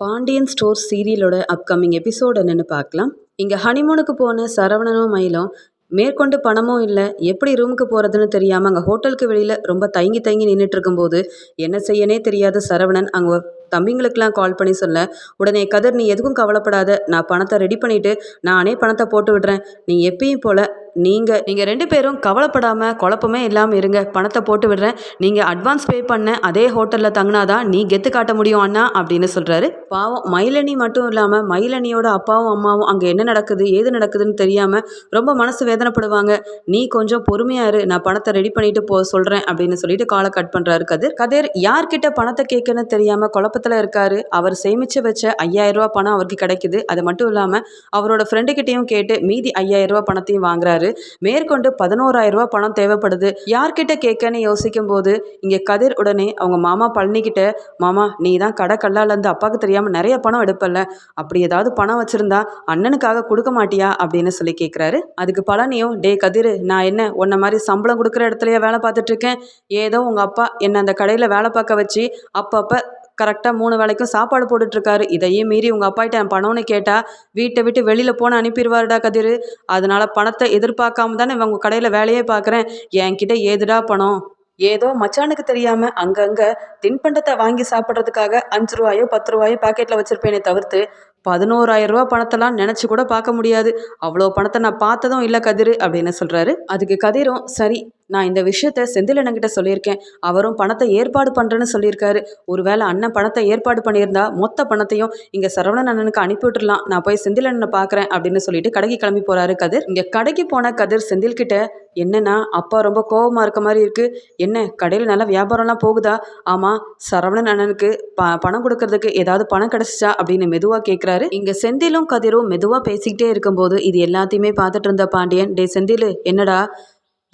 Pandian store சீரியலோட upcoming episode என்னென்னு பார்க்கலாம். இங்கே ஹனிமூனுக்கு போன சரவணனும் மயிலும் மேற்கொண்டு பணமும் இல்லை எப்படி ரூமுக்கு போகிறதுன்னு தெரியாமல் அங்கே ஹோட்டலுக்கு வெளியில் ரொம்ப தயங்கி தயங்கி நின்றுட்டு இருக்கும்போது என்ன செய்யனே தெரியாத சரவணன் அங்கே தம்பிங்களுக்கெல்லாம் கால் பண்ணி சொல்ல உடனே கதிர் நீ எதுக்கும் கவலைப்படாத நான் பணத்தை ரெடி பண்ணிவிட்டு நானே பணத்தை போட்டு விடுறேன். நீ எப்பயும் போல் நீங்கள் நீங்கள் ரெண்டு பேரும் கவலைப்படாமல் குழப்பமே இல்லாமல் இருங்க. பணத்தை போட்டு விடுறேன். நீங்கள் அட்வான்ஸ் பே பண்ண அதே ஹோட்டலில் தங்கினாதான் நீ கெத்து காட்ட முடியும் அண்ணா அப்படின்னு சொல்கிறாரு பாவம் மயிலணி மட்டும் இல்லாமல் மயிலணியோட அப்பாவும் அம்மாவும் அங்கே என்ன நடக்குது ஏது நடக்குதுன்னு தெரியாமல் ரொம்ப மனசு வேதனைப்படுவாங்க. நீ கொஞ்சம் பொறுமையாக இரு. நான் பணத்தை ரெடி பண்ணிட்டு போ சொல்கிறேன் அப்படின்னு சொல்லிட்டு காலை கட் பண்ணுறாரு கதிர். கதிர் யார்கிட்ட பணத்தை கேட்கன்னு தெரியாமல் குழப்பத்தில் இருக்காரு. அவர் சேமித்து வச்ச ஐயாயிரம் ரூபா பணம் அவருக்கு கிடைக்குது. அது மட்டும் இல்லாமல் அவரோட ஃப்ரெண்டுக்கிட்டையும் கேட்டு மீதி ஐயாயிரம் ரூபா பணத்தையும் வாங்குறாரு. மேற்கொண்டு பதினோராயிரம் ரூபாய் பணம் தேவைப்படுது. யார்கிட்ட கேட்கன்னு யோசிக்கும் போது இங்கே கதிர் உடனே அவங்க மாமா பழனிக்கிட்ட மாமா நீ தான் கடை கல்லாலேருந்து அப்பாவுக்கு தெரியாமல் நிறைய பணம் எடுப்பல்ல. அப்படி ஏதாவது பணம் வச்சுருந்தா அண்ணனுக்காக கொடுக்க மாட்டியா? அப்படின்னு சொல்லி கேட்குறாரு. அதுக்கு பழனியும் டே கதிர் நான் என்ன உன்ன மாதிரி சம்பளம் கொடுக்குற இடத்துலயே வேலை பார்த்துட்டு இருக்கேன்? ஏதோ உங்கள் அப்பா என்னை அந்த கடையில் வேலை பார்க்க வச்சு அப்பப்போ கரெக்டாக மூணு வேலைக்கும் சாப்பாடு போட்டுட்ருக்காரு. இதையும் மீறி உங்கள் அப்பாகிட்ட என் பணம்னு கேட்டால் வீட்டை விட்டு வெளியில் போன அனுப்பிடுவாருடா கதிர். அதனால் பணத்தை எதிர்பார்க்காம தானே உங்கள் கடையில் வேலையே பார்க்குறேன் என்கிட்ட ஏதுடா பணம்? ஏதோ மச்சானுக்கு தெரியாமல் அங்கங்கே தின்பண்டத்தை வாங்கி சாப்பிட்றதுக்காக அஞ்சு ரூபாயோ பத்து ரூபாயோ பாக்கெட்டில் வச்சுருப்பேனே தவிர்த்து பதினோராயிரம் ரூபா பணத்தெல்லாம் நினச்சி கூட பார்க்க முடியாது. அவ்வளோ பணத்தை நான் பார்த்ததும் இல்லை கதிர் அப்படின்னு சொல்கிறாரு அதுக்கு கதிரும் சரி நான் இந்த விஷயத்த செந்திலண்ணங்கிட்ட சொல்லியிருக்கேன். அவரும் பணத்தை ஏற்பாடு பண்ணுறேன்னு சொல்லியிருக்காரு. ஒருவேளை அண்ணன் பணத்தை ஏற்பாடு பண்ணியிருந்தா மொத்த பணத்தையும் இங்கே சரவணன் அண்ணனுக்கு அனுப்பி விட்டுறலாம் நான் போய் செந்திலண்ணனை பார்க்குறேன் அப்படின்னு சொல்லிட்டு கடைக்கு கிளம்பி போகிறாரு கதிர். இங்கே கடைக்கு போன கதிர் செந்தில்கிட்ட என்னன்னா அப்பா ரொம்ப கோபமாக இருக்க மாதிரி இருக்குது என்ன கடையில் நல்லா வியாபாரம்லாம் போகுதா? ஆமாம் சரவணன் அண்ணனுக்கு ப பணம் கொடுக்கறதுக்கு ஏதாவது பணம் கிடச்சிச்சா? அப்படின்னு மெதுவாக கேட்குறாரு இங்கே செந்திலும் கதிரும் மெதுவாக பேசிக்கிட்டே இருக்கும்போது இது எல்லாத்தையுமே பார்த்துட்டு இருந்த பாண்டியன். டே செந்தில் என்னடா?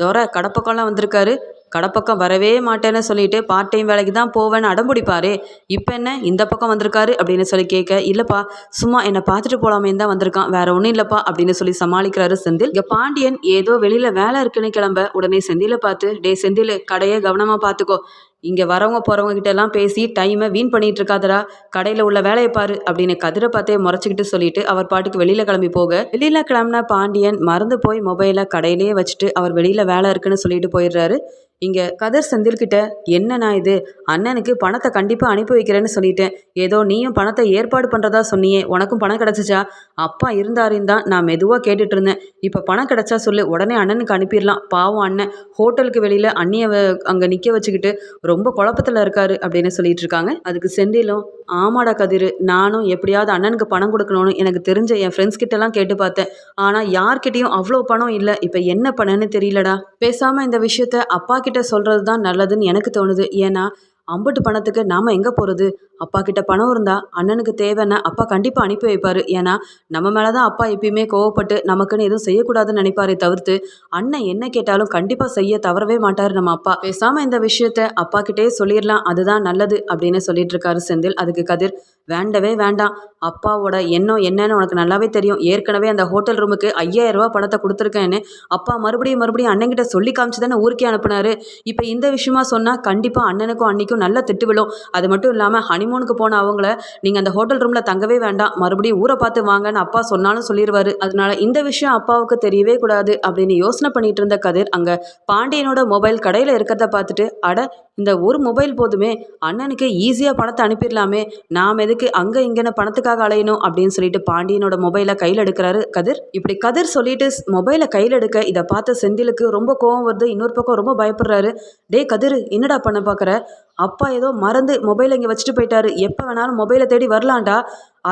தோர கடப்பக்கம்லாம் வந்திருக்காரு. கடப்பக்கம் வரவே மாட்டேன்னு சொல்லிட்டு பார்ட் டைம் வேலைக்கு தான் போவேன்னு அடம்பிடிப்பாரு. இப்போ என்ன? இந்த பக்கம் வந்திருக்காரு அப்படின்னு சொல்லி கேட்க இல்லைப்பா சும்மா என்னை பார்த்துட்டு போகலாமே தான் வந்திருக்கான். வேற ஒன்றும் இல்லைப்பா அப்படின்னு சொல்லி சமாளிக்கிறாரு செந்தில். இங்கே பாண்டியன் ஏதோ வெளியில் வேலை இருக்குன்னு கிளம்ப உடனே செந்தில பார்த்து டே செந்தில் கடையை கவனமாக பார்த்துக்கோ. இங்கே வரவங்க போகிறவங்க கிட்ட எல்லாம் பேசி டைமை வீண் பண்ணிட்டு இருக்காதடா. கடையில் உள்ள வேலையை பாரு அப்படின்னு கதிரை பார்த்தே முறைச்சிக்கிட்டு சொல்லிட்டு அவர் பாட்டுக்கு வெளியில் கிளம்பி போக. வெளியில் கிளம்புன பாண்டியன் மறந்து போய் மொபைலை கடையிலேயே வச்சுட்டு அவர் வெளியில் வேலை இருக்குன்னு சொல்லிட்டு போயிடுறாரு. இங்கே கதிர் செந்தில்கிட்ட என்னண்ணா இது? அண்ணனுக்கு பணத்தை கண்டிப்பாக அனுப்பி வைக்கிறேன்னு சொல்லிட்டேன். ஏதோ நீயும் பணத்தை ஏற்பாடு பண்ணுறதா சொன்னியே. உனக்கும் பணம் கிடச்சிச்சா? அப்பா இருந்தாரின் தான் நான் மெதுவாக கேட்டுட்டு இருந்தேன். இப்போ பணம் கிடச்சா சொல்லு. உடனே அண்ணனுக்கு அனுப்பிடலாம். பாவம் அண்ணன். ஹோட்டலுக்கு வெளியில் அண்ணியை அங்கே நிற்க வச்சுக்கிட்டு ரொம்ப குழப்பத்தில் இருக்காரு அப்படின்னு சொல்லிட்டு இருக்காங்க. அதுக்கு செந்திலும் ஆமாடா கதிர். நானும் எப்படியாவது அண்ணனுக்கு பணம் கொடுக்கணும்னு எனக்கு தெரிஞ்ச என் ஃப்ரெண்ட்ஸ் கிட்டலாம் கேட்டு பார்த்தேன். ஆனால் யார்கிட்டயும் அவ்வளோ பணம் இல்லை. இப்போ என்ன பண்ணேன்னு தெரியலடா. பேசாமல் இந்த விஷயத்த அப்பா கிட்ட சொல்கிறது தான் நல்லதுன்னு எனக்கு தோணுது. ஏன்னா அம்புட்டு பணத்துக்கு நாம் எங்கே போகிறது அப்பா கிட்ட பணம் இருந்தால் அண்ணனுக்கு தேவைன்னா அப்பா கண்டிப்பாக அனுப்பி வைப்பார். ஏன்னா நம்ம மேலே தான் அப்பா எப்பயுமே கோவப்பட்டு நமக்குன்னு எதுவும் செய்யக்கூடாதுன்னு நினைப்பாரே தவிர்த்து அண்ணன் என்ன கேட்டாலும் கண்டிப்பாக செய்ய தவறவே மாட்டார் நம்ம அப்பா. பேசாமல் இந்த விஷயத்த அப்பா கிட்டே சொல்லிடலாம் அதுதான் நல்லது அப்படின்னு சொல்லிட்டு இருக்காரு செந்தில். அதுக்கு கதிர் வேண்டவே வேண்டாம். அப்பாவோட எண்ணம் என்னன்னு உனக்கு நல்லாவே தெரியும். ஏற்கனவே அந்த ஹோட்டல் ரூமுக்கு ஐயாயிரம் ரூபா பணத்தை கொடுத்துருக்கேன்னு அப்பா மறுபடியும் மறுபடியும் அண்ணன்கிட்ட சொல்லி காமிச்சு தானே ஊருக்கே அனுப்புனாரு. இப்போ இந்த விஷயமா சொன்னால் கண்டிப்பாக அண்ணனுக்கும் அன்னைக்கும் நல்ல திட்டு விழும். அது மட்டும் இல்லாமல் ஹனிமூனுக்கு போன அவங்கள நீங்கள் அந்த ஹோட்டல் ரூமில் தங்கவே வேண்டாம். மறுபடியும் ஊரை பார்த்து வாங்கன்னு அப்பா சொன்னாலும் சொல்லிடுவார் அதனால இந்த விஷயம் அப்பாவுக்கு தெரியவே கூடாது அப்படின்னு யோசனை பண்ணிட்டு இருந்த கதிர் அங்கே பாண்டியனோட மொபைல் கடையில் இருக்கிறத பார்த்துட்டு அட இந்த ஒரு மொபைல் போதுமே. அண்ணனுக்கு ஈஸியாக பணத்தை அனுப்பிடலாமே. நாம் எதுக்கு அங்கே இங்கேன்னு பணத்துக்காக அலையணும்? அப்படின்னு சொல்லிட்டு பாண்டியனோட மொபைலை கையில் எடுக்கிறாரு கதிர். இப்படி கதிர் சொல்லிட்டு மொபைலை கையில் எடுக்க இதை பார்த்த செந்திலுக்கு ரொம்ப கோவம் வருது. இன்னொரு பக்கம் ரொம்ப பயப்படுறாரு. டே கதிர் என்னடா பண்ண பார்க்குற? அப்பா ஏதோ மறந்து மொபைலை இங்கே வச்சுட்டு போயிட்டாரு. எப்போ வேணாலும் மொபைலை தேடி வரலான்டா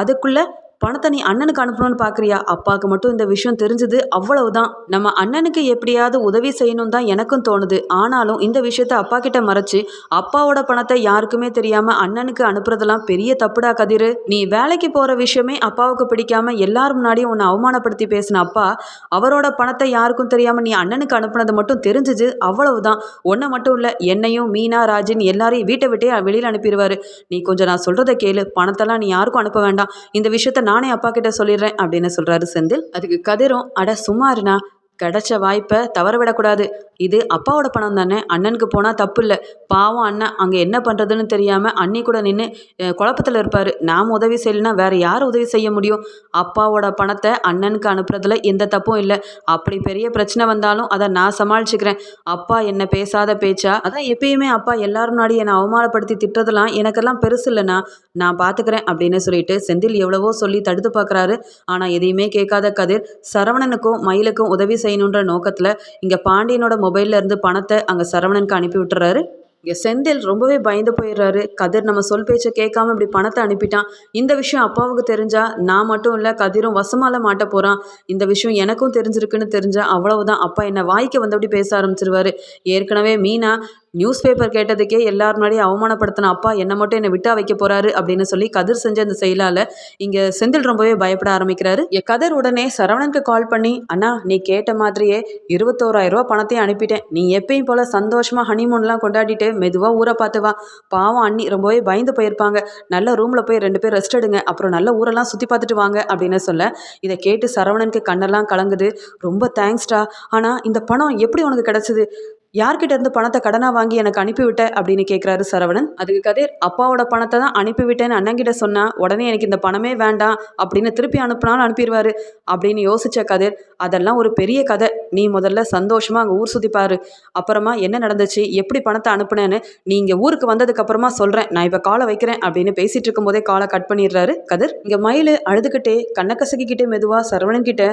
அதுக்குள்ளே பணத்தை நீ அண்ணனுக்கு அனுப்பணும்னு பார்க்குறியா அப்பாவுக்கு மட்டும் இந்த விஷயம் தெரிஞ்சது. அவ்வளவுதான். நம்ம அண்ணனுக்கு எப்படியாவது உதவி செய்யணும் தான் எனக்கும் தோணுது. ஆனாலும் இந்த விஷயத்த அப்பா கிட்ட மறைச்சு அப்பாவோட பணத்தை யாருக்குமே தெரியாம அண்ணனுக்கு அனுப்புறதெல்லாம் பெரிய தப்புடா கதிரு. நீ வேலைக்கு போற விஷயமே அப்பாவுக்கு பிடிக்காம எல்லார் முன்னாடியும் உன்னை அவமானப்படுத்தி பேசின அப்பா அவரோட பணத்தை யாருக்கும் தெரியாம நீ அண்ணனுக்கு அனுப்புனது மட்டும் தெரிஞ்சுது. அவ்வளவுதான். ஒன்றை மட்டும் இல்லை என்னையும் மீனா ராஜின் எல்லாரையும் வீட்டை விட்டே வெளியில் அனுப்பிடுவாரு. நீ கொஞ்சம் நான் சொல்றதை கேளு. பணத்தெல்லாம் நீ யாருக்கும் அனுப்ப வேண்டாம். இந்த விஷயத்த நானே அப்பா கிட்ட சொல்லிடுறேன் அப்படின்னு சொல்றாரு செந்தில். அதுக்கு கதிரும் அட சும்மா கிடைச்ச வாய்ப்பை தவற விடக்கூடாது. இது அப்பாவோட பணம் தானே. அண்ணனுக்கு போனால் தப்பு இல்லை பாவம் அண்ணன் அங்கே என்ன பண்ணுறதுன்னு தெரியாமல் அண்ணி கூட நின்று குழப்பத்தில் இருப்பார். நாம் உதவி செய்யலைன்னா வேறு யார் உதவி செய்ய முடியும்? அப்பாவோட பணத்தை அண்ணனுக்கு அனுப்புறதுல எந்த தப்பும் இல்லை. அப்படி பெரிய பிரச்சனை வந்தாலும் அதை நான் சமாளிச்சுக்கிறேன். அப்பா என்ன பேசாத பேச்சா? அதான் எப்பயுமே அப்பா எல்லாரும் முன்னாடி என்னை அவமானப்படுத்தி திட்டுறதெல்லாம் எனக்கெல்லாம் பெருசு இல்லைண்ணா. நான் பார்த்துக்கிறேன் அப்படின்னு சொல்லிட்டு செந்தில் எவ்வளவோ சொல்லி தடுத்து பார்க்குறாரு. ஆனால் எதையுமே கேட்காத கதிர் சரவணனுக்கும் மயிலுக்கும் உதவி செய்ய செய்யணுன்ற நோக்கத்தில் இங்கே பாண்டியனோட மொபைலில் இருந்து பணத்தை அங்கே சரவணனுக்கு அனுப்பி விட்டுறாரு. இங்கே செந்தில் ரொம்பவே பயந்து போயிடுறாரு. கதிர் நம்ம சொல் பேச்சை கேட்காம இப்படி பணத்தை அனுப்பிட்டான். இந்த விஷயம் அப்பாவுக்கு தெரிஞ்சா நான் மட்டும் இல்லை கதிரும் வசமால மாட்ட போகிறான் இந்த விஷயம் எனக்கும் தெரிஞ்சிருக்குன்னு தெரிஞ்சா அவ்வளவுதான். அப்பா என்னை வாய்க்கு வந்தபடி பேச ஆரம்பிச்சிருவாரு. ஏற்கனவே மீனா நியூஸ் பேப்பர் கேட்டதுக்கே எல்லார் முன்னாடியும் அவமானப்படுத்தின அப்பா என்னை மட்டும் என்னை விட்டா வைக்க போறாரு அப்படின்னு சொல்லி கதிர் செஞ்ச அந்த செயலால் இங்கே செந்தில் ரொம்பவே பயப்பட ஆரம்பிக்கிறாரு. என் கதிர் உடனே சரவணனுக்கு கால் பண்ணி அண்ணா நீ கேட்ட மாதிரியே இருபத்தோராயிரம் ரூபா பணத்தையும் அனுப்பிட்டேன். நீ எப்பயும் போல சந்தோஷமா ஹனிமூன்லாம் கொண்டாடிட்டு மெதுவாக ஊரை பார்த்து வா. பாவம் அண்ணி ரொம்பவே பயந்து போயிருப்பாங்க. நல்ல ரூமில் போய் ரெண்டு பேர் ரெஸ்ட் எடுங்க. அப்புறம் நல்ல ஊரெல்லாம் சுற்றி பார்த்துட்டு வாங்க அப்படின்னு சொல்ல இதை கேட்டு சரவணனுக்கு கண்ணெல்லாம் கலங்குது. ரொம்ப தேங்க்ஸ்டா ஆனால் இந்த பணம் எப்படி உனக்கு கிடச்சிது? யார்கிட்ட இருந்து பணத்தை கடனாக வாங்கி எனக்கு அனுப்பிவிட்ட அப்படின்னு கேட்குறாரு சரவணன். அதுக்கு கதிர் அப்பாவோட பணத்தை தான் அனுப்பிவிட்டேன்னு அண்ணங்கிட்ட சொன்னால் உடனே எனக்கு இந்த பணமே வேண்டாம் அப்படின்னு திருப்பி அனுப்புனாலும் அனுப்பிடுவாரு அப்படின்னு யோசிச்ச கதிர் அதெல்லாம் ஒரு பெரிய கதை. நீ முதல்ல சந்தோஷமாக அங்கே ஊர் சுற்றிப்பாரு அப்புறமா என்ன நடந்துச்சு? எப்படி பணத்தை அனுப்புனேன்னு நீங்கள் ஊருக்கு வந்ததுக்கப்புறமா சொல்கிறேன் நான் இப்போ காலை வைக்கிறேன் அப்படின்னு பேசிகிட்டு இருக்கும்போதே காலை கட் பண்ணிடுறாரு கதிர். இங்கே மயில் அழுதுகிட்டே கண்ணக்கசகிக்கிட்டே மெதுவாக சரவணன் கிட்ட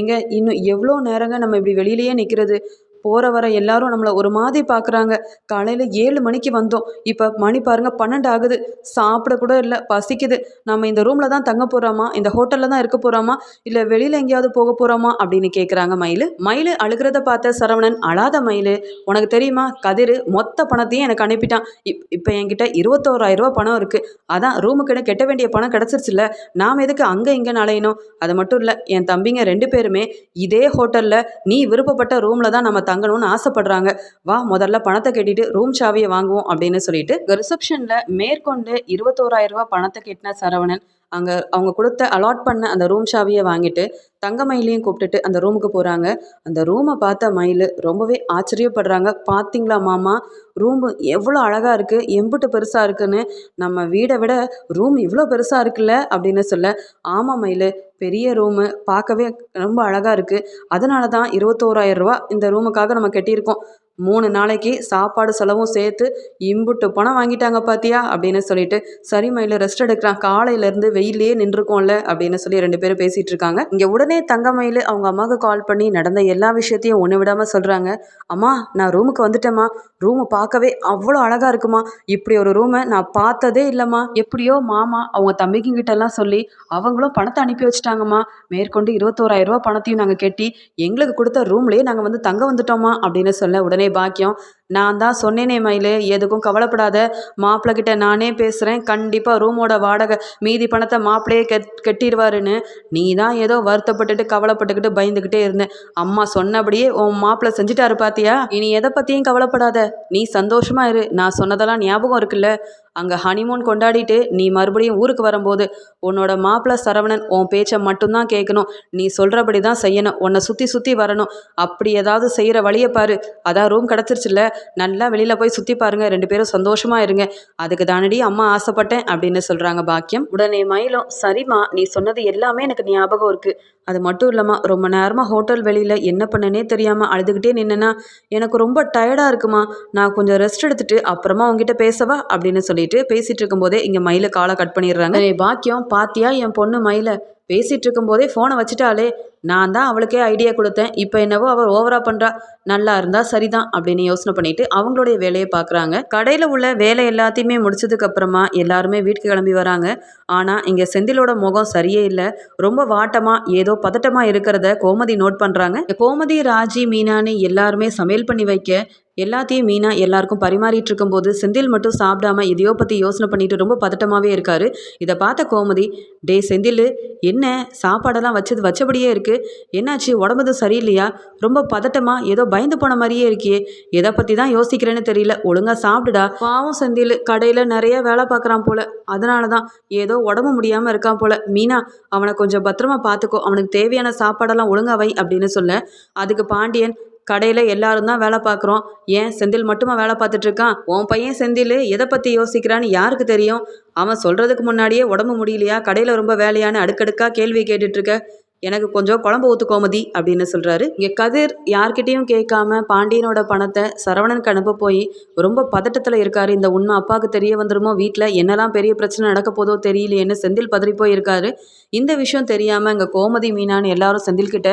எங்க இன்னும் எவ்வளோ நேரங்க நம்ம இப்படி வெளியிலேயே நிற்கிறது போகிற வர எல்லாரும் நம்மளை ஒரு மாதிரி பார்க்குறாங்க காலையில் ஏழு மணிக்கு வந்தோம். இப்போ மணி பாருங்க பன்னெண்டு ஆகுது. சாப்பிட கூட இல்லை பசிக்குது. நம்ம இந்த ரூமில் தான் தங்க போகிறோமா இந்த ஹோட்டலில் தான் இருக்க போகிறோமா இல்லை வெளியில் எங்கேயாவது போக போகிறோமா அப்படின்னு கேட்குறாங்க மயில். மயில் அழுகிறத பார்த்த சரவணன் அழாத மயில் உனக்கு தெரியுமா? கதிர் மொத்த பணத்தையும் எனக்கு அனுப்பிட்டான். இப் இப்போ என்கிட்ட இருபத்தோராயிரம் ரூபா பணம் இருக்குது அதான் ரூமுக்கிட்ட கெட்ட வேண்டிய பணம் கிடச்சிருச்சுல்ல. நாம் எதுக்கு அங்கே இங்கே நலையணும் அது மட்டும் இல்லை என் தம்பிங்க ரெண்டு பேருமே இதே ஹோட்டலில் நீ விருப்பப்பட்ட ரூமில் தான் நம்ம தங்கணும்னு ஆசைப்படுறாங்க. வா முதல்ல பணத்தை கட்டிட்டு ரூம் சாவியை வாங்குவோம் அப்படின்னு சொல்லிட்டு ரிசப்ஷனில் மேற்கொண்டு இருபத்தோராயிரம் ரூபாய் பணத்தை கட்டின சரவணன் அங்கே அவங்க கொடுத்த அலாட் பண்ண அந்த ரூம் சாவியை வாங்கிட்டு தங்க மயிலையும் கூப்பிட்டுட்டு அந்த ரூமுக்கு போகிறாங்க அந்த ரூமை பார்த்த மயில் ரொம்பவே ஆச்சரியப்படுறாங்க. பார்த்தீங்களா மாமா? ரூமு எவ்வளோ அழகாக இருக்குது எம்புட்டு பெருசாக இருக்குன்னு. நம்ம வீடை விட ரூம் இவ்வளோ பெருசாக இருக்குல்ல? அப்படின்னு சொல்ல ஆமாம் மயில் பெரிய ரூமு பார்க்கவே ரொம்ப அழகாக இருக்குது அதனால தான் இருபத்தோராயிரம் ரூபா இந்த ரூமுக்காக நம்ம கட்டியிருக்கோம். மூணு நாளைக்கு சாப்பாடு செலவும் சேர்த்து இம்புட்டு பணம் வாங்கிட்டாங்க பாத்தியா? அப்படின்னு சொல்லிட்டு சரி மயில் ரெஸ்ட் எடுக்கிறான். காலையிலேருந்து வெயிலே நின்றுருக்கோம்ல அப்படின்னு சொல்லி ரெண்டு பேரும் பேசிகிட்டு இருக்காங்க இங்கே உடனே தங்கமயில் அவங்க அம்மாவுக்கு கால் பண்ணி நடந்த எல்லா விஷயத்தையும் ஒன்று விடாமல் சொல்கிறாங்க அம்மா நான் ரூமுக்கு வந்துட்டேம்மா. ரூமை பார்க்கவே அவ்வளோ அழகாக இருக்குமா? இப்படி ஒரு ரூமை நான் பார்த்ததே இல்லைம்மா. எப்படியோ மாமா அவங்க தம்பிக்கிட்டெல்லாம் சொல்லி அவங்களும் பணத்தை அனுப்பி வச்சுட்டாங்கம்மா. மேற்கொண்டு இருபத்தோராயிரம் ரூபா பணத்தையும் நாங்கள் கட்டி எங்களுக்கு கொடுத்த ரூம்லேயே நாங்கள் வந்து தங்க வந்துட்டோமா அப்படின்னு சொல்ல உடனே பாக்கியம். நான் தான் சொன்னேனே மயிலு எதுக்கும் கவலைப்படாத. மாப்பிள்ளை கிட்ட நானே பேசுகிறேன் கண்டிப்பாக ரூமோட வாடகை மீதி பணத்தை மாப்பிள்ளையே கெட் கட்டிடுவாருன்னு நீ தான் ஏதோ வருத்தப்பட்டுட்டு கவலைப்பட்டுக்கிட்டு பயந்துக்கிட்டே இருந்தேன் அம்மா சொன்னபடியே உன் மாப்பிள்ளை செஞ்சுட்டாரு பாத்தியா? இனி எதை பற்றியும் கவலைப்படாத. நீ சந்தோஷமா இரு. நான் சொன்னதெல்லாம் ஞாபகம் இருக்குல்ல. அங்கே ஹனிமூன் கொண்டாடிட்டு நீ மறுபடியும் ஊருக்கு வரும்போது உன்னோட மாப்பிள சரவணன் உன் பேச்சை மட்டும்தான் கேட்கணும் நீ சொல்கிறபடி தான் செய்யணும். உன்னை சுற்றி சுற்றி வரணும். அப்படி ஏதாவது செய்கிற வழியை பாரு. அதான் ரூம் கிடச்சிருச்சுல்ல. நல்லா வெளியில் போய் சுற்றி பாருங்கள் ரெண்டு பேரும் சந்தோஷமாக இருங்க. அதுக்கு தானடி அம்மா ஆசைப்பட்டேன் அப்படின்னு சொல்கிறாங்க பாக்கியம். உடனே மயிலும் சரிம்மா நீ சொன்னது எல்லாமே எனக்கு ஞாபகம் இருக்குது அது மட்டும் இல்லாமல் ரொம்ப நேரமாக ஹோட்டல் வெளியில் என்ன பண்ணனே தெரியாமல் அழுதுகிட்டே நின்னேன்னா எனக்கு ரொம்ப டயர்டாக இருக்குமா. நான் கொஞ்சம் ரெஸ்ட் எடுத்துட்டு அப்புறமா உங்ககிட்ட பேசவா அப்படின்னு சொல்லி சொல்லிட்டு பேசிட்டு இருக்கும்போதே இங்கே மயில காலை கட் பண்ணிடுறாங்க. பாக்கியம் பாத்தியா? என் பொண்ணு மயில. பேசிட்டு இருக்கும்போதே ஃபோனை வச்சுட்டாலே நான் தான் அவளுக்கே ஐடியா கொடுத்தேன். இப்போ என்னவோ அவள் ஓவரா பண்ணுறா நல்லா இருந்தால் சரிதான் அப்படின்னு யோசனை பண்ணிட்டு அவங்களுடைய வேலையை பார்க்குறாங்க. கடையில் உள்ள வேலை எல்லாத்தையுமே முடிச்சதுக்கு அப்புறமா எல்லாருமே வீட்டுக்கு கிளம்பி வராங்க. ஆனால் இங்கே செந்திலோட முகம் சரியே இல்லை. ரொம்ப வாட்டமாக ஏதோ பதட்டமாக இருக்கிறத கோமதி நோட் பண்ணுறாங்க கோமதி ராஜி மீனான்னு எல்லாருமே சமையல் பண்ணி வைக்க எல்லாத்தையும் மீனா எல்லாருக்கும் பரிமாறிட்டு இருக்கும்போது செந்தில் மட்டும் சாப்பிடாம இதையோ பற்றி யோசனை பண்ணிட்டு ரொம்ப பதட்டமாகவே இருக்காரு. இதை பார்த்த கோமதி டே செந்தில் என்ன? சாப்பாடெல்லாம் வச்சது வச்சபடியே இருக்கு. என்னாச்சு? உடம்புது சரியில்லையா? ரொம்ப பதட்டமா? ஏதோ பயந்து போன மாதிரியே இருக்கியே. எதை பற்றி தான் யோசிக்கிறேன்னு தெரியல. ஒழுங்காக சாப்பிடுடா. பாவம் செந்தில் கடையில் நிறைய வேலை பார்க்குறான் போல. அதனால தான் ஏதோ உடம்பு முடியாமல் இருக்கான் போல. மீனா அவனை கொஞ்சம் பத்திரமா பார்த்துக்கோ. அவனுக்கு தேவையான சாப்பாடெல்லாம் ஒழுங்காக வை அப்படின்னு சொல்ல. அதுக்கு பாண்டியன் கடையில் எல்லாரும் தான் வேலை பார்க்குறோம். ஏன் செந்தில் மட்டுமா வேலை பார்த்துட்டு இருக்கான்? உன் பையன் செந்தில் எதை பற்றி யோசிக்கிறான்னு யாருக்கு தெரியும்? அவன் சொல்கிறதுக்கு முன்னாடியே உடம்பு முடியலையா? கடையில் ரொம்ப வேலையான்னு அடுக்கடுக்காக கேள்வி கேட்டுட்ருக்க எனக்கு கொஞ்சம் குழம்பு ஊத்து கோமதி அப்படின்னு சொல்கிறாரு இங்கே கதிர் யார்கிட்டேயும் கேட்காம பாண்டியனோட பணத்தை சரவணனுக்கு அனுப்ப போய் ரொம்ப பதட்டத்தில் இருக்காரு. இந்த உண்மை அப்பாவுக்கு தெரிய வந்துருமோ? வீட்டில் என்னெல்லாம் பெரிய பிரச்சனை நடக்க போதோ தெரியலையேன்னு செந்தில் பதறி போயிருக்காரு. இந்த விஷயம் தெரியாமல் இங்கே கோமதி மீனான்னு எல்லாரும் செந்தில்கிட்ட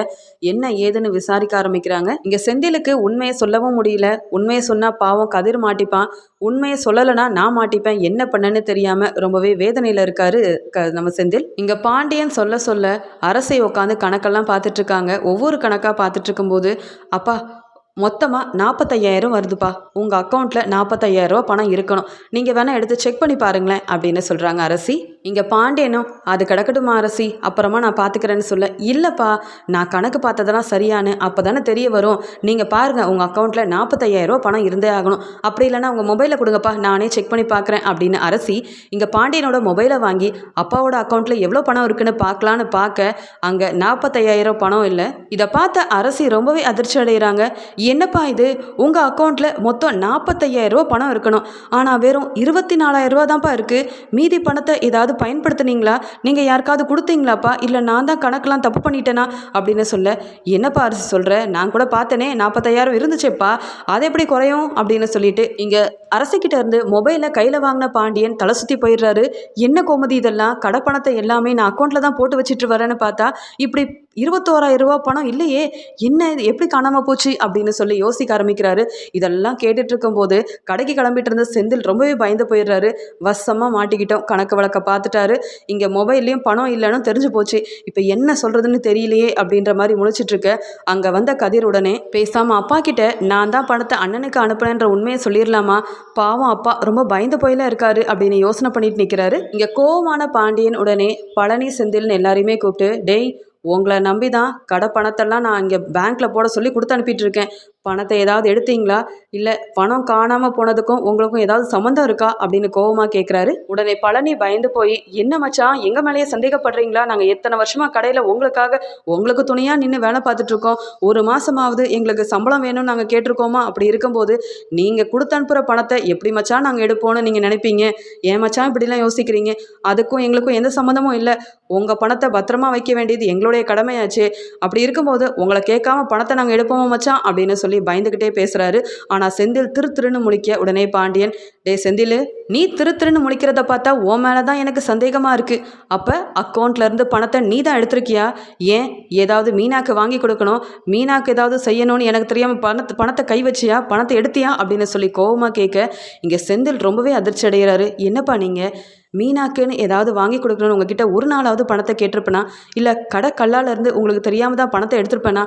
என்ன ஏதுன்னு விசாரிக்க ஆரம்பிக்கிறாங்க. இங்கே செந்திலுக்கு உண்மையை சொல்லவும் முடியல. உண்மையை சொன்னால் பாவம் கதிர் மாட்டிப்பான். உண்மையை சொல்லலைன்னா நான் மாட்டிப்பேன். என்ன பண்ணேன்னு தெரியாமல் ரொம்பவே வேதனையில் இருக்காரு க நம்ம செந்தில். இங்கே பாண்டியன் சொல்ல சொல்ல அரசை உட்காந்து கணக்கெல்லாம் பார்த்துட்டு இருக்காங்க ஒவ்வொரு கணக்காக பார்த்துட்டு இருக்கும்போது அப்பா மொத்தமாக நாற்பத்தையாயிரம் வருதுப்பா. உங்கள் அக்கௌண்ட்டில் நாற்பத்தையாயிரரூவா பணம் இருக்கணும். நீங்கள் வேணால் எடுத்து செக் பண்ணி பாருங்களேன் அப்படின்னு சொல்கிறாங்க அரசி. இங்கே பாண்டியனும் அது கிடக்கட்டுமா அரசி? அப்புறமா நான் பார்த்துக்கிறேன்னு சொல்ல இல்லைப்பா நான் கணக்கு பார்த்ததெல்லாம் சரியானு அப்போ தானே தெரிய வரும். நீங்கள் பாருங்கள் உங்கள் அக்கௌண்ட்டில் நாற்பத்தையாயிரரூவா பணம் இருந்தே ஆகணும். அப்படி இல்லைன்னா உங்கள் மொபைலை கொடுங்கப்பா நானே செக் பண்ணி பார்க்குறேன் அப்படின்னு அரசி இங்கே பாண்டியனோட மொபைலை வாங்கி அப்பாவோட அக்கௌண்ட்டில் எவ்வளோ பணம் இருக்குன்னு பார்க்கலான்னு பார்க்க அங்கே நாற்பத்தையாயிரம் பணம் இல்லை. இதை பார்த்த அரசி ரொம்பவே அதிர்ச்சி அடைகிறாங்க என்னப்பா இது? உங்கள் அக்கௌண்ட்டில் மொத்தம் நாற்பத்தையாயிரம் ரூபா பணம் இருக்கணும். ஆனால் வெறும் இருபத்தி நாலாயிரம் ரூபா தான்ப்பா இருக்குது மீதி பணத்தை ஏதாவது பயன்படுத்துனீங்களா? நீங்கள் யாருக்காவது கொடுத்தீங்களாப்பா? இல்லை நான் தான் கணக்கெலாம் தப்பு பண்ணிட்டேனா? அப்படின்னு சொல்ல என்னப்பா அரசு சொல்கிற நான் கூட பார்த்தனே நாற்பத்தையாயிரம் இருந்துச்சேப்பா. அது எப்படி குறையும்? அப்படின்னு சொல்லிட்டு இங்கே அரசுக்கிட்ட இருந்து மொபைலை கையில் வாங்கின பாண்டியன் தலை சுற்றி போயிடுறாரு. என்ன கோமதி இதெல்லாம்? கடை பணத்தை எல்லாமே நான் அக்கௌண்ட்டில் தான் போட்டு வச்சுட்டு வரேன்னு பார்த்தா இப்படி இருபத்தோராயிரம் ரூபா பணம் இல்லையே என்ன இது எப்படி காணாமல் போச்சு அப்படின்னு சொல்லி யோசிக்க ஆரம்பிக்கிறாரு. இதெல்லாம் கேட்டுட்டு இருக்கும்போது கடைக்கு கிளம்பிட்டு இருந்த செந்தில் ரொம்பவே பயந்து போயிடுறாரு. வசமாக மாட்டிக்கிட்டோம் கணக்கு வழக்க பார்த்துட்டாரு. இங்கே மொபைல்லையும் பணம் இல்லைன்னு தெரிஞ்சு போச்சு. இப்போ என்ன சொல்கிறதுன்னு தெரியலையே அப்படின்ற மாதிரி முழிச்சிட்ருக்க அங்கே வந்த கதிர் உடனே பேசாமல் அப்பா கிட்ட நான் தான் பணத்தை அண்ணனுக்கு அனுப்புனேன்ற உண்மையை சொல்லிடலாமா பாவம் அப்பா ரொம்ப பயந்து போயில இருக்காரு அப்படின்னு யோசனை பண்ணிட்டு நிற்கிறாரு இங்கே கோவமான பாண்டியன் உடனே பழனி செந்தில்னு எல்லாரையுமே கூப்பிட்டு டெய் உங்களை நம்பி தான் கடை பணத்தெல்லாம் நான் இங்கே பேங்க்கில் போட சொல்லி கொடுத்து அனுப்பிட்டுருக்கேன் பணத்தை ஏதாவது எடுத்தீங்களா? இல்லை பணம் காணாமல் போனதுக்கும் உங்களுக்கும் ஏதாவது சம்மந்தம் இருக்கா? அப்படின்னு கோவமாக கேட்குறாரு உடனே பழனி பயந்து போய் என்ன மச்சான் எங்கள் மேலேயே சந்தேகப்படுறீங்களா? நாங்கள் எத்தனை வருஷமாக கடையில் உங்களுக்காக உங்களுக்கு துணையாக நின்று வேலை பார்த்துட்ருக்கோம் ஒரு மாதமாவது எங்களுக்கு சம்பளம் வேணும்னு நாங்கள் கேட்டிருக்கோமா? அப்படி இருக்கும்போது நீங்கள் கொடுத்து அனுப்புகிற பணத்தை எப்படி மச்சான் நாங்கள் எடுப்போம்னு நீங்கள் நினைப்பீங்க? ஏன் மச்சான் இப்படிலாம் யோசிக்கிறீங்க? அதுக்கும் எங்களுக்கும் எந்த சம்மந்தமும் இல்லை. உங்கள் பணத்தை பத்திரமா வைக்க வேண்டியது எங்களுடைய கடமையாச்சு. அப்படி இருக்கும்போது உங்களை கேட்காம பணத்தை நாங்கள் எடுப்போமா மச்சான்? அப்படின்னு சொல்லி சொல்லி பயந்துக்கிட்டே பேசுகிறாரு ஆனால் செந்தில் திரு திருன்னு முழிக்க உடனே பாண்டியன் டே செந்தில் நீ திரு திருன்னு முழிக்கிறத பார்த்தா உன் மேலே தான் எனக்கு சந்தேகமாக இருக்குது அப்போ அக்கௌண்ட்லேருந்து பணத்தை நீ தான் எடுத்திருக்கியா? ஏன்? ஏதாவது மீனாக்கு வாங்கி கொடுக்கணும். மீனாக்கு ஏதாவது செய்யணும்னு எனக்கு தெரியாமல் பணத்தை பணத்தை கை வச்சியா? பணத்தை எடுத்தியா? அப்படின்னு சொல்லி கோவமாக கேட்க இங்கே செந்தில் ரொம்பவே அதிர்ச்சி அடைகிறாரு. என்னப்பா நீங்கள் மீனாக்குன்னு ஏதாவது வாங்கி கொடுக்கணும்னு உங்ககிட்ட ஒரு நாளாவது பணத்தை கேட்டிருப்பேனா? இல்லை கடை கல்லாலேருந்து உங்களுக்கு தெரியாமல் தான் பணத்தை எடுத்திருப்பேனா?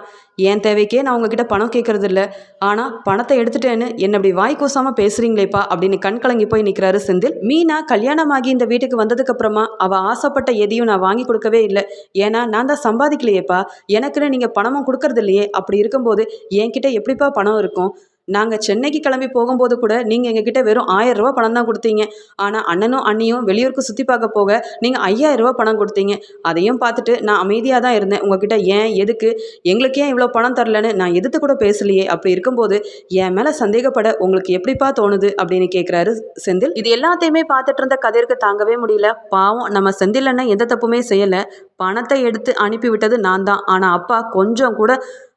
என் தேவைக்கே நான் உங்ககிட்ட பணம் கேட்கறது இல்லை ஆனால் பணத்தை எடுத்துட்டேன்னு என்ன அப்படி வாய் கூசாமல் பேசுகிறீங்களேப்பா அப்படின்னு கண் கலங்கி போய் நிற்கிறாரு செந்தில். மீனா கல்யாணமாகி இந்த வீட்டுக்கு வந்ததுக்கப்புறமா அவள் ஆசைப்பட்ட எதையும் நான் வாங்கி கொடுக்கவே இல்லை. ஏன்னா நான் தான் சம்பாதிக்கலையேப்பா. எனக்குன்னு நீங்கள் பணமும் கொடுக்கறது இல்லையே அப்படி இருக்கும்போது என்கிட்ட எப்படிப்பா பணம் இருக்கும்? நாங்கள் சென்னைக்கு கிளம்பி போகும்போது கூட நீங்கள் எங்ககிட்ட வெறும் ஆயிரம் ரூபா பணம் தான் கொடுத்தீங்க. ஆனால் அண்ணனும் அண்ணியும் வெளியூருக்கு சுற்றி பார்க்க போக நீங்கள் ஐயாயிரம் ரூபா பணம் கொடுத்தீங்க. அதையும் பார்த்துட்டு நான் அமைதியாக தான் இருந்தேன். உங்ககிட்ட ஏன் எதுக்கு எங்களுக்கு ஏன் இவ்வளோ பணம் தரலன்னு நான் எதிர்த்து கூட பேசலையே. அப்படி இருக்கும்போது என் மேலே சந்தேகப்பட உங்களுக்கு எப்படிப்பா தோணுது? அப்படின்னு கேட்குறாரு செந்தில். இது எல்லாத்தையுமே பார்த்துட்டு இருந்த கதிர்க்கு தாங்கவே முடியல. பாவம் நம்ம செந்தில் அண்ணன் எந்த தப்புமே செய்யலை. பணத்தை எடுத்து அனுப்பிவிட்டது நான் தான். ஆனால் அப்பா கொஞ்சம் கூட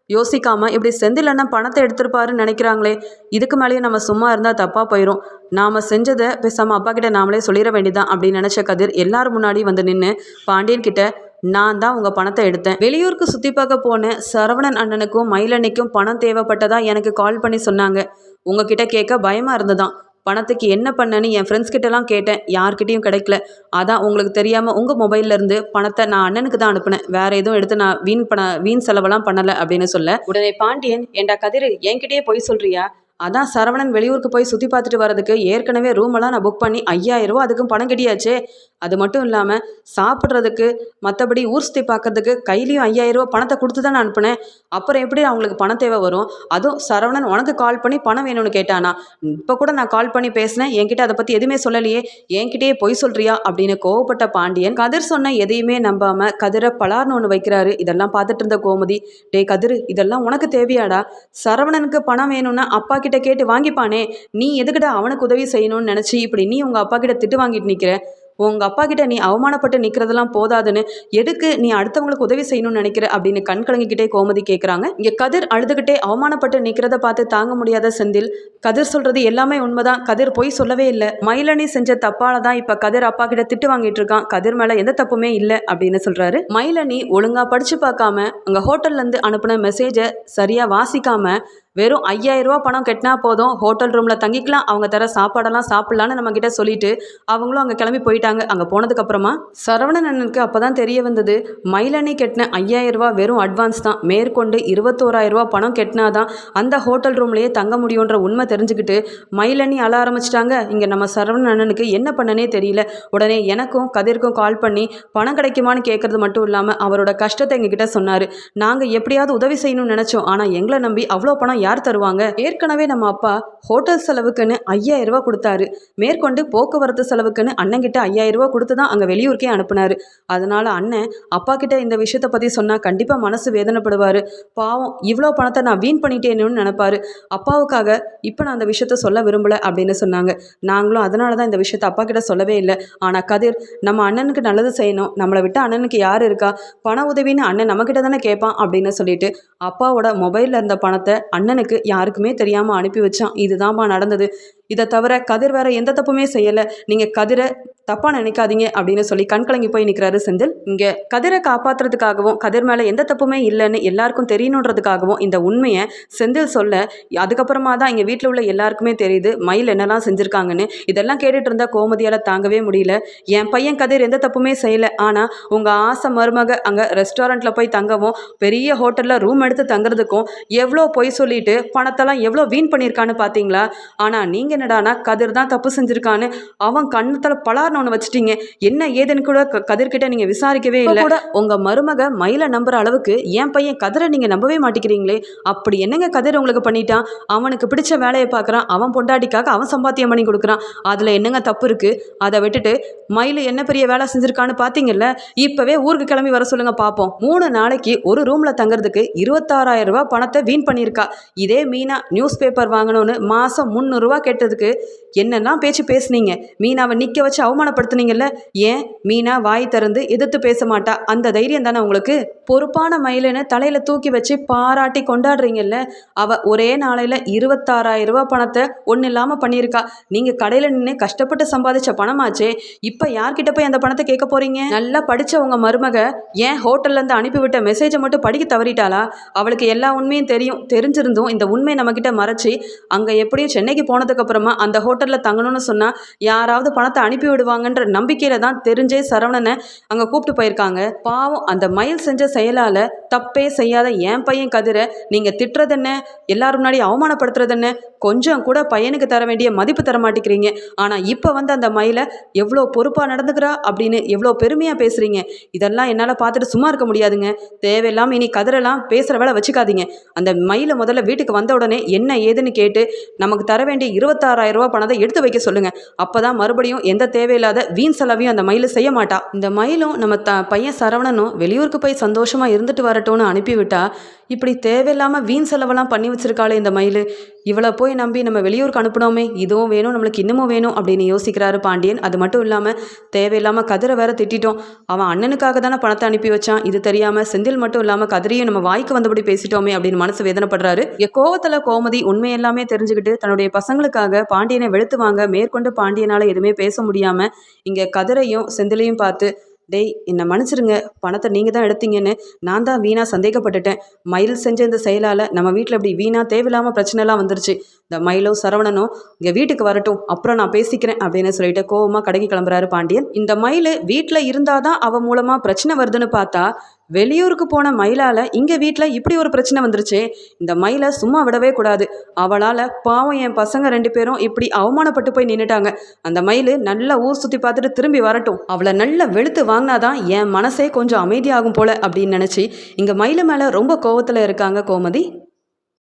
யோசிக்காம இப்படி செந்தில் அண்ணன் பணத்தை எடுத்திருப்பாருன்னு நினைக்கிறாங்களே இதுக்கு மேலேயும் நம்ம சும்மா இருந்தால் தப்பாக போயிடும் நாம் செஞ்சதை பேசாமல் அப்பா கிட்ட நாமளே சொல்லிட வேண்டியதான் அப்படின்னு நினச்ச கதிர் எல்லாரும் முன்னாடி வந்து நின்று பாண்டியன் கிட்ட நான் தான் உங்கள் பணத்தை எடுத்தேன். வெளியூருக்கு சுற்றி பார்க்க போன சரவணன் அண்ணனுக்கும் மயிலண்ணிக்கும் பணம் தேவைப்பட்டதா எனக்கு கால் பண்ணி சொன்னாங்க. உங்ககிட்ட கேட்க பயமாக இருந்ததான் பணத்துக்கு என்ன பண்ணேன்னு என் ஃப்ரெண்ட்ஸ் கிட்டலாம் கேட்டேன். யார்கிட்டயும் கிடைக்கல. அதான் உங்களுக்கு தெரியாமல் உங்கள் மொபைல்லேருந்து பணத்தை நான் அண்ணனுக்கு தான் அனுப்புனேன். வேற எதுவும் எடுத்து நான் வீண் பண வீண் செலவெல்லாம் பண்ணலை அப்படின்னு சொல்ல உடனே பாண்டியன் ஏண்டா கதிர் என்கிட்டயே பொய் சொல்றியா? அதான் சரவணன் வெளியூருக்கு போய் சுற்றி பார்த்துட்டு வரதுக்கு ஏற்கனவே ரூமெல்லாம் நான் புக் பண்ணி ஐயாயிரம் ரூபா அதுக்கும் பணம் கிடையாச்சே அது மட்டும் இல்லாமல் சாப்பிட்றதுக்கு மற்றபடி ஊர் சுற்றி பார்க்கறதுக்கு கையிலையும் ஐயாயிரம் ரூபா பணத்தை கொடுத்து தான் நான் அப்புறம் எப்படி அவங்களுக்கு பணம் தேவை வரும்? அதுவும் சரவணன் உனக்கு கால் பண்ணி பணம் வேணும்னு கேட்டானா? இப்போ கூட நான் கால் பண்ணி பேசினேன். என்கிட்ட அதை பற்றி எதுவுமே சொல்லலையே. என்கிட்டயே பொய் சொல்றியா? அப்படின்னு கோவப்பட்ட பாண்டியன் கதிர் சொன்ன எதையுமே நம்பாமல் கதிரை பலார்னு ஒன்று வைக்கிறாரு. இதெல்லாம் பார்த்துட்டு இருந்த கோமதி. டேய் கதிர் இதெல்லாம் உனக்கு தேவையாடா? சரவணனுக்கு பணம் வேணும்னா அப்பா கிட்ட கேட்டு வாங்கிப்பானே. நீ எதுக்கிட்ட அவனுக்கு உதவி செய்யணும்னு நினச்சி இப்படி நீ உங்கள் அப்பா கிட்ட திட்டு வாங்கிட்டு நிற்கிற உங்கள் அப்பா கிட்ட நீ அவமானப்பட்டு நிற்கிறதெல்லாம் போதாதுன்னு எதுக்கு நீ அடுத்தவங்களுக்கு உதவி செய்யணும்னு நினைக்கிற அப்படின்னு கண் கலங்கிக்கிட்டே கோமதி கேட்குறாங்க இங்கே கதிர் அழுதுகிட்டே அவமானப்பட்டு நிற்கிறத பார்த்து தாங்க முடியாத செந்தில் கதிர் சொல்கிறது எல்லாமே உண்மைதான். கதிர் பொய் சொல்லவே இல்லை. மயிலணி செஞ்ச தப்பால தான் இப்போ கதிர் அப்பா கிட்ட திட்டு வாங்கிட்டு இருக்கான். கதிர் மேலே எந்த தப்புமே இல்லை அப்படின்னு சொல்கிறாரு மயிலணி ஒழுங்காக படித்து பார்க்காம அங்கே ஹோட்டல்லேருந்து அனுப்பின மெசேஜை சரியாக வாசிக்காம வெறும் ஐயாயிரரூபா பணம் கட்டினா போதும். ஹோட்டல் ரூமில் தங்கிக்கலாம். அவங்க தர சாப்பாடெல்லாம் சாப்பிட்லான்னு நம்ம கிட்ட சொல்லிட்டு அவங்களும் அங்கே கிளம்பி போயிட்டாங்க. அங்கே போனதுக்கப்புறமா சரவணன் அண்ணனுக்கு அப்போ தான் தெரிய வந்தது. மயிலணி கட்டின ஐயாயிரரூபா வெறும் அட்வான்ஸ் தான். மேற்கொண்டு இருபத்தோராயிரரூபா பணம் கட்டினா தான் அந்த ஹோட்டல் ரூம்லேயே தங்க முடியுன்ற உண்மை தெரிஞ்சுக்கிட்டு மயிலணி அழ ஆரம்பிச்சிட்டாங்க. இங்கே நம்ம சரவணன் அண்ணனுக்கு என்ன பண்ணனே தெரியல. உடனே எனக்கும் கதிர்க்கும் கால் பண்ணி பணம் கிடைக்குமான்னு கேட்குறது மட்டும் இல்லாமல் அவரோட கஷ்டத்தை எங்ககிட்ட சொன்னார். நாங்கள் எப்படியாவது உதவி செய்யணும்னு நினச்சோம். ஆனால் எங்களை நம்பி அவ்வளோ பணம் யார் தருவாங்க? ஏற்கனவே நம்ம அப்பா ஹோட்டல் செலவுக்குன்னு ஐயாயிரம் ரூபா கொடுத்தாரு. மேற்கொண்டு போக்குவரத்து செலவுக்குன்னு அண்ணன்கிட்ட ஐயாயிரம் ரூபா கொடுத்து தான் அங்கே வெளியூருக்கே அனுப்புனாரு. அதனால அண்ணன் அப்பா கிட்ட இந்த விஷயத்தை பற்றி சொன்னால் கண்டிப்பாக மனசு வேதனைப்படுவார். பாவம் இவ்வளோ பணத்தை நான் வீண் பண்ணிட்டேன்னு நினைப்பாரு. அப்பாவுக்காக இப்போ நான் அந்த விஷயத்த சொல்ல விரும்பலை அப்படின்னு சொன்னாங்க. நாங்களும் அதனால தான் இந்த விஷயத்த அப்பா கிட்ட சொல்லவே இல்லை. ஆனால் கதிர் நம்ம அண்ணனுக்கு நல்லது செய்யணும். நம்மளை விட்டு அண்ணனுக்கு யார் இருக்கா? பண உதவின்னு அண்ணன் நம்மக்கிட்ட தானே கேட்பான் அப்படின்னு சொல்லிட்டு அப்பாவோட மொபைலில் இருந்த பணத்தை அண்ணன் அண்ணனுக்கு யாருக்குமே தெரியாமல் அனுப்பி வச்சான். இதுதான்ப்பா நடந்தது. இதை தவிர கதிர் வேற எந்த தப்புமே செய்யலை. நீங்கள் கதிரை தப்பாக நினைக்காதீங்க அப்படின்னு சொல்லி கண்கலங்கி போய் நிற்கிறாரு செந்தில். இங்கே கதிரை காப்பாற்றுறதுக்காகவும் கதிர் மேலே எந்த தப்புமே இல்லைன்னு எல்லாருக்கும் தெரியணுன்றதுக்காகவும் இந்த உண்மையை செந்தில் சொல்ல அதுக்கப்புறமா தான் இங்கே வீட்டில் உள்ள எல்லாருக்குமே தெரியுது மயில் என்னெல்லாம் செஞ்சுருக்காங்கன்னு. இதெல்லாம் கேட்டுட்டு இருந்தால் கோமதியால் தாங்கவே முடியல. என் பையன் கதிர் எந்த தப்புமே செய்யலை. ஆனால் உங்கள் ஆசை மருமக அங்கே ரெஸ்டாரண்ட்டில் போய் தங்கவும் பெரிய ஹோட்டலில் ரூம் எடுத்து தங்குறதுக்கும் எவ்வளோ பொய் சொல்லிட்டு பணத்தெல்லாம் எவ்வளோ வீண் பண்ணியிருக்கான்னு பார்த்தீங்களா ஆனால் நீங்கள் என்னடானா கதிர் தான் தப்பு செஞ்சுருக்கான்னு அவன் கண்ணத்தில் பலார்னு ஒன்று வச்சுட்டீங்க. என்ன ஏதுன்னு கூட கதிர்கிட்ட நீங்கள் விசாரிக்கவே இல்லை. கூட உங்கள் மருமக மயிலை நம்புற அளவுக்கு என் பையன் கதிரை நீங்கள் நம்பவே மாட்டேங்கிறீங்களே. அப்படி என்னங்க கதிர் உங்களுக்கு பண்ணிட்டான்? அவனுக்கு பிடிச்ச வேலையை பார்க்குறான் அவன் பொண்டாட்டிக்காக அவன் சம்பாத்தியம் பண்ணி கொடுக்குறான். அதில் என்னங்க தப்பு இருக்குது அதை விட்டுட்டு மயில் என்ன பெரிய வேலை செஞ்சுருக்கான்னு பார்த்தீங்கல்ல இப்போவே ஊருக்கு கிளம்பி வர சொல்லுங்க பார்ப்போம் மூணு நாளைக்கு ஒரு ரூமில் தங்குறதுக்கு இருபத்தாறாயிரம் ரூபாய் பணத்தை வீண் பண்ணியிருக்கா. இதே மீனா நியூஸ் பேப்பர் வாங்கணும்னு மாதம் முந்நூறுரூவா கேட்டதுக்கு என்னெல்லாம் பேச்சு பேசுனீங்க. மீனாவை நிற்க வச்சு அவமானப்படுத்துனீங்கல்ல? ஏன்? மீனா வாய் திறந்து எதிர்த்து பேச மாட்டா. அந்த தைரியம் தானே உங்களுக்கு? பொறுப்பான மயிலுன்னு தலையில் தூக்கி வச்சு பாராட்டி கொண்டாடுறீங்கல்ல? அவ ஒரே நாளையில் இருபத்தாறாயிரம் ரூபாய் பணத்தை ஒன்றும் இல்லாமல் பண்ணியிருக்கா. நீங்கள் கடையில் நின்று கஷ்டப்பட்டு சம்பாதிச்ச பணமாச்சே. இப்போ யார்கிட்ட போய் அந்த பணத்தை கேட்க போறீங்க? நல்லா படிச்ச உங்க மருமக ஏன் ஹோட்டல்ல இருந்து அனுப்பிவிட்ட மெசேஜை மட்டும் படிக்க தவறிட்டாளா? அவளுக்கு எல்லா உண்மையும் தெரியும் தெரிஞ்சிருந்தும் இந்த உண்மை நம்மக்கிட்ட மறைச்சி அங்கே எப்படியும் சென்னைக்கு போனதுக்கு அப்புறமா அந்த ஹோட்டலில் தங்கணும்னு சொன்னால் யாராவது பணத்தை அனுப்பி விடுவாங்கன்ற நம்பிக்கையில தான் தெரிஞ்சே சரவணனை அங்கே கூப்பிட்டு போயிருக்காங்க. பாவம் அந்த மயில் செஞ்ச செயலால் தப்பே செய்யாத என் பையன் கதிரை நீங்கள் திட்டுறது என்ன எல்லாரும் முன்னாடி அவமானப்படுத்துறது என்ன கொஞ்சம் கூட பையனுக்கு தர வேண்டிய மதிப்பு தர மாட்டேங்கிறீங்க. ஆனால் இப்போ வந்து அந்த மயிலை எவ்வளோ பொறுப்பாக நடந்துக்கிறா அப்படின்னு எவ்வளோ பெருமையாக பேசுகிறீங்க இதெல்லாம் என்னால் பார்த்துட்டு சும்மா இருக்க முடியாதுங்க. தேவையில்லாமல் இனி கதிரெல்லாம் பேசுகிற வேலை வச்சுக்காதீங்க. அந்த மயிலை முதல்ல வீட்டுக்கு வந்த உடனே என்ன ஏதுன்னு கேட்டு நமக்கு தர வேண்டிய இருபத்தாறாயிரம் ரூபா பணத்தை எடுத்து வைக்க சொல்லுங்க. அப்பதான் மறுபடியும் எந்த தேவையில்லாத வீண் செலவையும் அந்த மயில் செய்ய மாட்டா. இந்த மயிலும் நம்ம த பையன் சரவணனும் வெளியூருக்கு போய் சந்தோஷமாக இருந்துட்டு வரட்டும்னு அனுப்பிவிட்டா இப்படி தேவையில்லாமல் வீண் செலவெல்லாம் பண்ணி வச்சிருக்காளே இந்த மயில். இவளை போய் நம்பி நம்ம வெளியூருக்கு அனுப்பினோமே இதுவும் வேணும் நம்மளுக்கு இன்னமும் வேணும் அப்படின்னு யோசிக்கிறாரு பாண்டியன். அது மட்டும் இல்லாமல் தேவையில்லாமல் கதிரை வேற திட்டிட்டோம். அவன் அண்ணனுக்காக தானே பணத்தை அனுப்பி வச்சான். இது தெரியாமல் செந்தில் மட்டும் இல்லாமல் கதிரையும் நம்ம வாய்க்கு வந்தபடி பேசிட்டோமே அப்படின்னு மனசு வேதனைப்படுறாரு. இங்க கோவத்தில் கோமதி உண்மை எல்லாமே தெரிஞ்சுக்கிட்டு தன்னுடைய பசங்களுக்காக பாண்டியனை வெளுத்து வாங்க மேற்கொண்டு பாண்டியனால் எதுவுமே பேச முடியாமல் இங்கே கதிரையும் செந்திலையும் பார்த்து டேய் என்னை மன்னிச்சிருங்க. பணத்தை நீங்கள் தான் எடுத்தீங்கன்னு நான் தான் வீணாக சந்தேகப்பட்டுட்டேன். மயில் செஞ்ச இந்த செயலால் நம்ம வீட்டில் இப்படி வீணாக தேவையில்லாமல் பிரச்சனைலாம் வந்துருச்சு. இந்த மயிலும் சரவணனும் இங்கே வீட்டுக்கு வரட்டும் அப்புறம் நான் பேசிக்கிறேன் அப்படின்னு சொல்லிட்டு கோவமாக கடைக்கு கிளம்புறாரு பாண்டியன். இந்த மயில் வீட்டில் இருந்தால் தான் அவன் மூலமாக பிரச்சனை வருதுன்னு பார்த்தா வெளியூருக்கு போன மயிலால் இங்கே வீட்டில் இப்படி ஒரு பிரச்சனை வந்துருச்சே. இந்த மயிலை சும்மா விடவே கூடாது. அவளால் பாவம் என் பசங்க ரெண்டு பேரும் இப்படி அவமானப்பட்டு போய் நின்றுட்டாங்க அந்த மயில் நல்லா ஊர் சுற்றி பார்த்துட்டு திரும்பி வரட்டும். அவளை நல்லா வெளுத்து வாங்கினாதான் என் மனசே கொஞ்சம் அமைதியாகும் போல அப்படின்னு நினச்சி இங்கே மயில் மேலே ரொம்ப கோவத்தில் இருக்காங்க கோமதி.